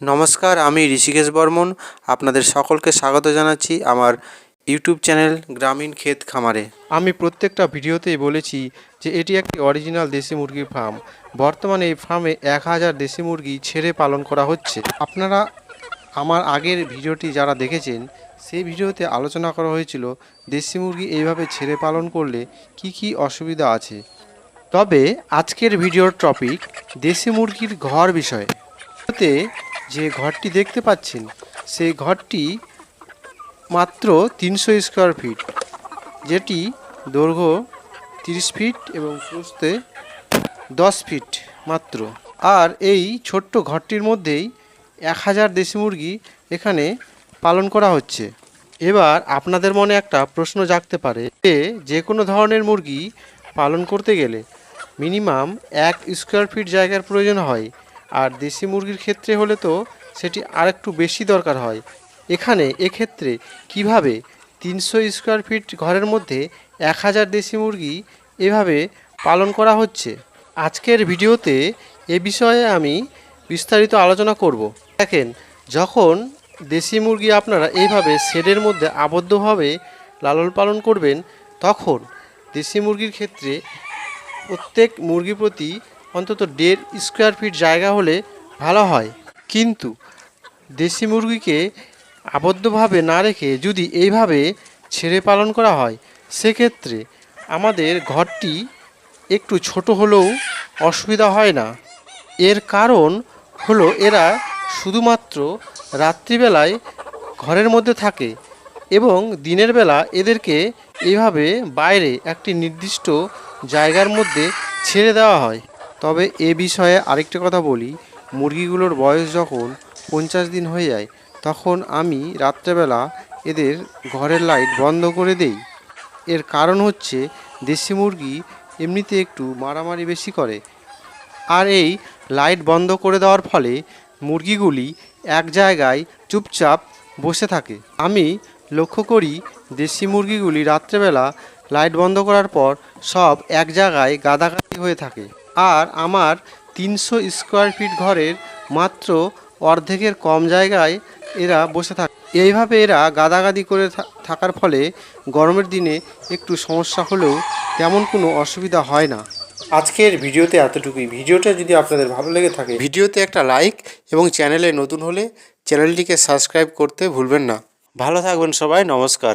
নমস্কার, আমি ঋষিকেশ বর্মন। আপনাদের সকলকে স্বাগত জানাচ্ছি আমার ইউটিউব চ্যানেল গ্রামীণ ক্ষেত খামারে। আমি প্রত্যেকটা ভিডিওতেই বলেছি যে এটি একটি অরিজিনাল দেশি মুরগির ফার্ম। বর্তমানে এই ফার্মে এক হাজার দেশি মুরগি ছেড়ে পালন করা হচ্ছে। আপনারা আমার আগের ভিডিওটি যারা দেখেছেন, সেই ভিডিওতে আলোচনা করা হয়েছিল দেশি মুরগি এইভাবে ছেড়ে পালন করলে কি কি অসুবিধা আছে। তবে আজকের ভিডিওর টপিক দেশি মুরগির ঘর বিষয়ে। যে ঘরটি দেখতে পাচ্ছেন, সেই ঘরটি মাত্র তিনশো স্কোয়ার ফিট, যেটি দৈর্ঘ্য তিরিশ ফিট এবং প্রস্থে দশ ফিট মাত্র। আর এই ছোট্ট ঘরটির মধ্যেই এক হাজার দেশি মুরগি এখানে পালন করা হচ্ছে। এবার আপনাদের মনে একটা প্রশ্ন জাগতে পারে যে যে কোনো ধরনের মুরগি পালন করতে গেলে মিনিমাম এক স্কোয়ার ফিট জায়গার প্রয়োজন হয়। আর দেশি মুরগির ক্ষেত্রে হলে তো সেটি আর একটু বেশি দরকার হয়। এখানে এক্ষেত্রে কীভাবে তিনশো স্কোয়ার ফিট ঘরের মধ্যে এক হাজার দেশি মুরগি এভাবে পালন করা হচ্ছে? আজকের ভিডিওতে এ বিষয়ে আমি বিস্তারিত আলোচনা করব। দেখেন, যখন দেশি মুরগি আপনারা এইভাবে শেডের মধ্যে আবদ্ধভাবে লালন পালন করবেন, তখন দেশি মুরগির ক্ষেত্রে প্রত্যেক মুরগি প্রতি অন্তত দেড় স্কোয়ার ফিট জায়গা হলে ভালো হয়। কিন্তু দেশি মুরগিকে আবদ্ধভাবে না রেখে যদি এইভাবে ছেড়ে পালন করা হয়, সেক্ষেত্রে আমাদের ঘরটি একটু ছোট হলেও অসুবিধা হয় না। এর কারণ হলো এরা শুধুমাত্র রাত্রিবেলায় ঘরের মধ্যে থাকে এবং দিনের বেলা এদেরকে এইভাবে বাইরে একটি নির্দিষ্ট জায়গার মধ্যে ছেড়ে দেওয়া হয়। তবে এ বিষয়ে আরেকটা কথা বলি। মুরগিগুলোর বয়স যখন পঞ্চাশ দিন হয়ে যায়, তখন আমি রাত্রেবেলা এদের ঘরের লাইট বন্ধ করে দেই। এর কারণ হচ্ছে দেশি মুরগি এমনিতে একটু মারামারি বেশি করে। আর এই লাইট বন্ধ করে দেওয়ার ফলে মুরগিগুলি এক জায়গায় চুপচাপ বসে থাকে। আমি লক্ষ্য করি দেশি মুরগিগুলি রাত্রেবেলা লাইট বন্ধ করার পর সব এক জায়গায় গাদাগাদি হয়ে থাকে। আর আমার তিনশো স্কোয়ার ফিট ঘরের মাত্র অর্ধেকের কম জায়গায় এরা বসে থাকে। এইভাবে এরা গাদাগাদি করে থাকার ফলে গরমের দিনে একটু সমস্যা হলেও তেমন কোনো অসুবিধা হয় না। আজকের ভিডিওতে এতটুকুই। ভিডিওটা যদি আপনাদের ভালো লেগে থাকে, ভিডিওতে একটা লাইক এবং চ্যানেলে নতুন হলে চ্যানেলটিকে সাবস্ক্রাইব করতে ভুলবেন না। ভালো থাকবেন সবাই, নমস্কার।